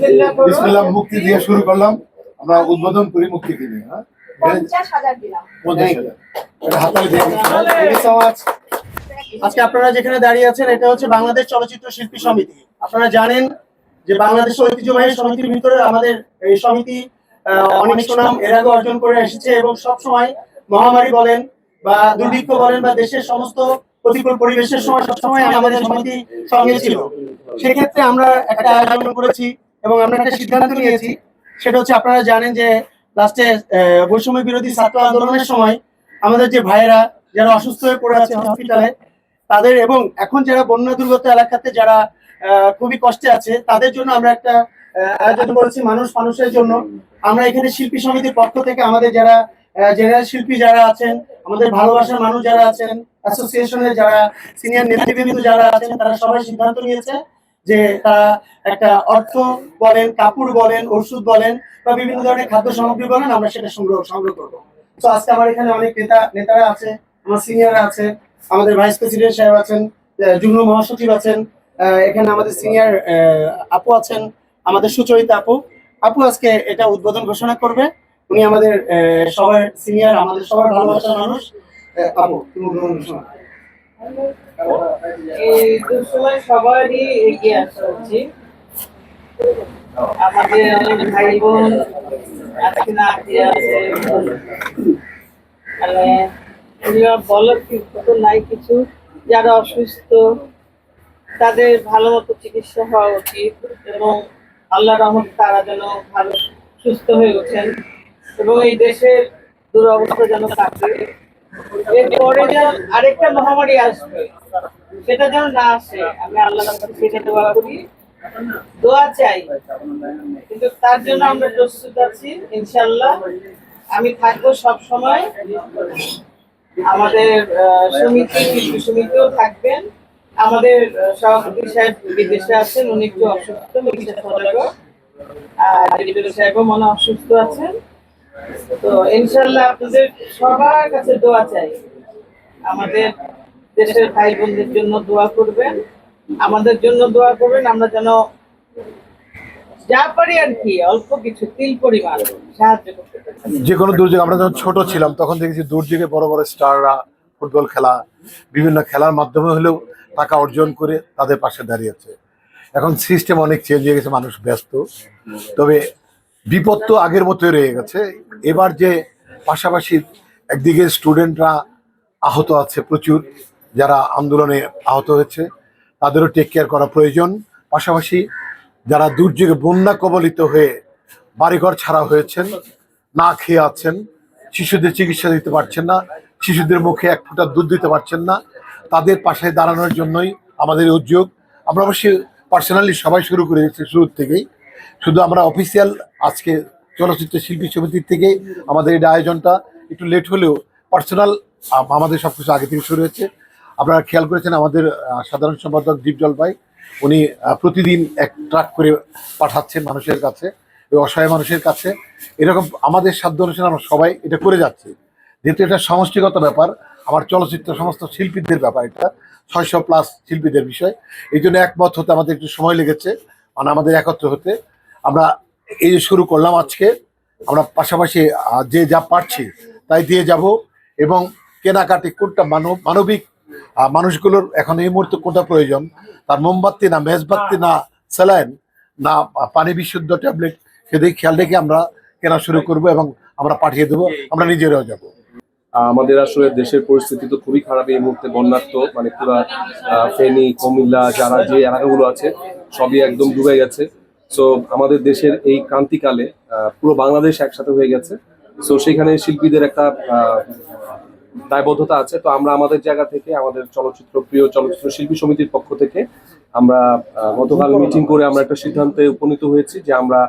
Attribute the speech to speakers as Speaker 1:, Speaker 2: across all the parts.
Speaker 1: বিসমিল্লাহ মুক্তি দিয়ে শুরু করলাম। আমরা উদ্বোধন করি মুক্তি দিয়ে হ্যাঁ?
Speaker 2: পঞ্চাশ হাজার দিলাম।
Speaker 1: পঞ্চাশ হাজার.
Speaker 3: আজকে আপনারা যেখানে দাঁড়িয়ে আছেন এটা হচ্ছে বাংলাদেশ চলচ্চিত্র শিল্পী সমিতি। আপনারা জানেন যে বাংলাদেশ ঐতিহ্যবাহী সমিতির ভিতরে আমাদের এই সমিতি আহ, অনেক সুনাম এর আগে অর্জন করে এসেছে এবং সব সময় মহামারী বলেন বা দুর্ভিক্ষ বলেন বা দেশের সমস্ত প্রতিকূল পরিবেশের সময় সবসময় আমাদের সমিতি সঙ্গে ছিল। সেক্ষেত্রে আমরা একটা আয়োজন করেছি। এবং আমরা একটা সিদ্ধান্ত নিয়েছি সেটা হচ্ছে আপনারা জানেন যে লাস্টে বৈষম্য বিরোধী ছাত্র আন্দোলনের সময় আমাদের যে ভাইয়েরা যারা অসুস্থ হয়ে পড়ে আছে হসপিটালে তাদের এবং এখন যারা বন্যা দুর্গত এলাকাতে যারা খুবই কষ্টে আছে তাদের জন্য আমরা একটা আয়োজন করেছি মানুষ মানুষের জন্য। আমরা এখানে শিল্পী সমিতির পক্ষ থেকে আমাদের যারা জেনারেল শিল্পী যারা আছেন আমাদের ভালোবাসার মানুষ যারা আছেন অ্যাসোসিয়েশনের যারা সিনিয়র নেতৃবৃন্দ যারা আছেন তারা সবাই সিদ্ধান্ত নিয়েছে যে তারা একটা অর্থ বলেন, কাপড় বলেন, ওষুধ বলেন বা বিভিন্ন ধরনের খাদ্য সামগ্রী বলেন, আমরা সেটা সংগ্রহ সংগ্রহ করব। তো আজকে আমার এখানে অনেক নেতা, নেতারা আছে, আমার সিনিয়ররা আছে, আমাদের ভাইস প্রেসিডেন্ট সাহেব আছেন যুগ্ম মহাসচিব আছেন এখানে আমাদের সিনিয়র আপু আছেন, আমাদের সুচরিতা আপু। আপু আজকে এটা উদ্বোধন ঘোষণা করবে। উনি আমাদের সবার সিনিয়র আমাদের সবার ভালোবাসার মানুষ। আপু উদ্বোধন ঘোষণা।
Speaker 4: এই সবারই এগিয়ে আসা আমাদের অনেক ভাই বোন মানে নাই কিছু। যারা অসুস্থ, তাদের ভালো মতো চিকিৎসা হওয়া উচিত এবং আল্লাহ রহমত তারা যেন ভালো, সুস্থ হয়ে ওঠেন এবং এই দেশের দুরবস্থা যেন কাটে। এরপরে যেন আরেকটা মহামারী আসবে, সেটা যেন না আসে, আমি আল্লাহ সেটা দোয়া করি দোয়া চাই, কিন্তু তার জন্য আমরা প্রস্তুত আছি ইনশাল্লাহ আমি থাকব সব সময়। আমাদের সমিতি, সমিতিও থাকবেন। আমাদের সভাপতি সাহেব বিদেশে আছেন, উনি একটু অসুস্থ ডিরেক্টর সাহেবও মনে অসুস্থ আছেন। তো ইনশাল্লাহ আপনাদের সবার কাছে দোয়া চাই। আমাদের দেশের ভাই বোনদের জন্য দোয়া করবেন, আমাদের জন্য দোয়া করবেন, আমরা যেন যা পারি আর কি, অল্প কিছু, তিল পরিমাণ সাহায্য করতে পারি।
Speaker 1: যে কোনো দুর্যোগ আমরা যখন ছোট ছিলাম, তখন দেখেছি দুর্যোগে বড় বড় স্টাররা ফুটবল খেলা, বিভিন্ন খেলার মাধ্যমে হলেও টাকা অর্জন করে তাদের পাশে দাঁড়িয়েছে। এখন সিস্টেম অনেক চেঞ্জ হয়ে গেছে, মানুষ ব্যস্ত। তবে বিপদ তো আগের মতোই রয়ে গেছে। এবার যে পাশাপাশি একদিকে স্টুডেন্টরা আহত আছে প্রচুর, যারা আন্দোলনে আহত হয়েছে, তাদেরও টেক কেয়ার করা প্রয়োজন। পাশাপাশি যারা দুর্যোগে বন্যা কবলিত হয়ে বাড়িঘর ছাড়া হয়েছেন, না খেয়ে আছেন, শিশুদের চিকিৎসা দিতে পারছেন না, শিশুদের মুখে এক ফোঁটা দুধ দিতে পারছেন না, তাদের পাশে দাঁড়ানোর জন্যই আমাদের উদ্যোগ। আমরা অবশ্যই পার্সোনালি সবাই শুরু করে দিচ্ছি শুরুর থেকেই। শুধু আমরা অফিসিয়াল আজকে চলচ্চিত্র শিল্পী সমিতির থেকে আমাদের এটা আয়োজনটা একটু লেট হলেও পার্সোনাল আমাদের সব কিছু আগে থেকে শুরু হয়েছে। আপনারা খেয়াল করেছেন আমাদের সাধারণ সম্পাদক দীপজল ভাই, উনি প্রতিদিন এক ট্রাক করে পাঠাচ্ছেন মানুষের কাছে অসহায় মানুষের কাছে। এরকম আমাদের সাধ্য অনুসারে আমরা সবাই এটা করে যাচ্ছি। যেহেতু এটা সমষ্টিগত ব্যাপার, আমার চলচ্চিত্র সমস্ত শিল্পীদের ব্যাপার এটা, ছয়শো প্লাস শিল্পীদের বিষয়। এই জন্য একমত হতে আমাদের একটু সময় লেগেছে। মানে আমাদের একত্র হতে আমরা এই যে শুরু করলাম আজকে, আমরা পাশাপাশি যে যা পারছি তাই দিয়ে যাব এবং কেনাকাটি কোনটা মানব, মানবিক মানুষগুলোর এখন এই মুহূর্তে কোনটা প্রয়োজন, তার মোমবাতি না, মেজবাতি না, স্যালাইন না পানি বিশুদ্ধ ট্যাবলেট, সেদিকে খেয়াল রেখে আমরা কেনা শুরু করব এবং আমরা পাঠিয়ে দেবো, আমরা নিজেরাও যাব।
Speaker 5: আমাদের আসলে দেশের পরিস্থিতি তো খুবই খারাপ এই মুহূর্তে বন্যার্থ মানে পুরা ফেনী কুমিল্লা যারা যে এলাকাগুলো আছে সবই একদম ডুবে গেছে। সো আমাদের দেশের এই ক্রান্তিকালে পুরো বাংলাদেশ একসাথে হয়ে গেছে। সো সেখানে শিল্পীদের একটা দায়বদ্ধতা আছে। তো আমরা আমাদের জায়গা থেকে আমাদের চলচ্চিত্র প্রিয় চলচ্চিত্র শিল্পী সমিতির পক্ষ থেকে আমরা গতকাল মিটিং করে আমরা একটা সিদ্ধান্তে উপনীত হয়েছি যে আমরা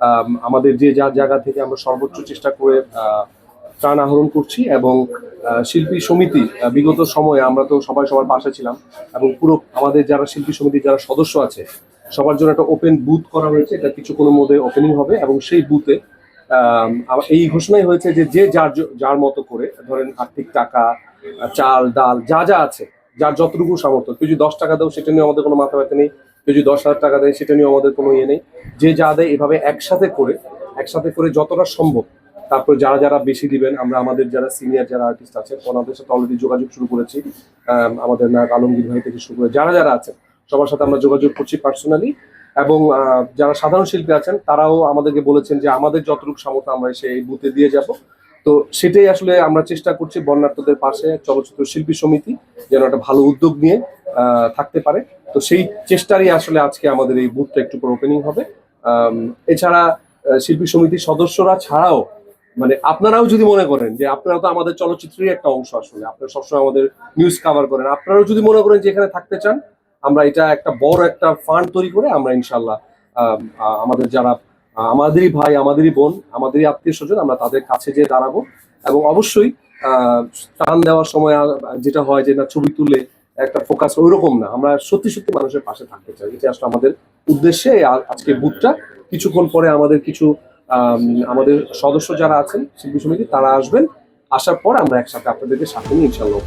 Speaker 5: আম, আমাদের যে যার জায়গা থেকে আমরা সর্বোচ্চ চেষ্টা করে ত্রাণ আহরণ করছি এবং শিল্পী সমিতি বিগত সময়ে আমরা তো সবাই সবার পাশে ছিলাম এবং পুরো আমাদের যারা শিল্পী সমিতির যারা সদস্য আছে, সবার জন্য একটা ওপেন বুথ করা হয়েছে। এটা কিছুক্ষণের মধ্যে ওপেনিং হবে এবং সেই বুথে এই ঘোষণাই হয়েছে যে যে যার যার মতো করে, ধরেন আর্থিক টাকা, চাল, ডাল, যা যা আছে, যার যতটুকু সামর্থ্য তুই যদি দশ টাকা দাও, সেটা নিয়ে আমাদের কোনো মাথা ব্যথা নেই। কেউ যদি দশ হাজার টাকা দেয়, সেটা নিয়ে আমাদের কোনো ইয়ে নেই। যে যা দেয়, এভাবে একসাথে করে একসাথে করে যতটা সম্ভব তারপর যারা যারা বেশি দিবেন, আমরা আমাদের যারা সিনিয়র যারা আর্টিস্ট আছেন, ওনাদের সাথে অলরেডি যোগাযোগ শুরু করেছি। আমাদের নায়ক আলমগীর ভাই থেকে শুরু করে যারা যারা আছেন, সবার সাথে আমরা যোগাযোগ করছি পার্সোনালি এবং যারা সাধারণ শিল্পী আছেন, তারাও আমাদেরকে বলেছেন যে আমাদের যতটুকু সামর্থ্য আমরা সেই বুথে দিয়ে যাব। তো সেটাই আসলে আমরা চেষ্টা করছি বন্যার্থদের পাশে চলচ্চিত্র শিল্পী সমিতি যেন একটা ভালো উদ্যোগ নিয়ে থাকতে পারে। তো সেই চেষ্টারই আসলে আজকে আমাদের এই বুথটা একটু ওপেনিং হবে। এছাড়া শিল্পী সমিতির সদস্যরা ছাড়াও মানে আপনারাও যদি মনে করেন যে আপনারা তো আমাদের চলচ্চিত্রের একটা অংশ আসলে, আপনারা সবসময় আমাদের নিউজ কভার করেন, আপনারাও যদি মনে করেন যে এখানে থাকতে চান, আমরা এটা একটা বড় একটা ফান্ড তৈরি করে আমরা ইনশাল্লাহ আমাদের যারা আমাদেরই ভাই, আমাদেরই বোন, আমাদেরই আত্মীয় স্বজন, আমরা তাদের কাছে যেয়ে দাঁড়াবো এবং অবশ্যই টান দেওয়ার সময় যেটা হয় যে না ছবি তুলে একটা ফোকাস ওইরকম না, আমরা সত্যি সত্যি মানুষের পাশে থাকতে চাই, এটা আসলে আমাদের উদ্দেশ্যে আজকে বুথটা কিছুক্ষণ পরে আমাদের কিছু আমাদের সদস্য যারা আছেন শিল্পী সমিতি, তারা আসবেন আসার পর আমরা একসাথে আপনাদেরকে সাথে নিয়ে ইনশাল্লাহ।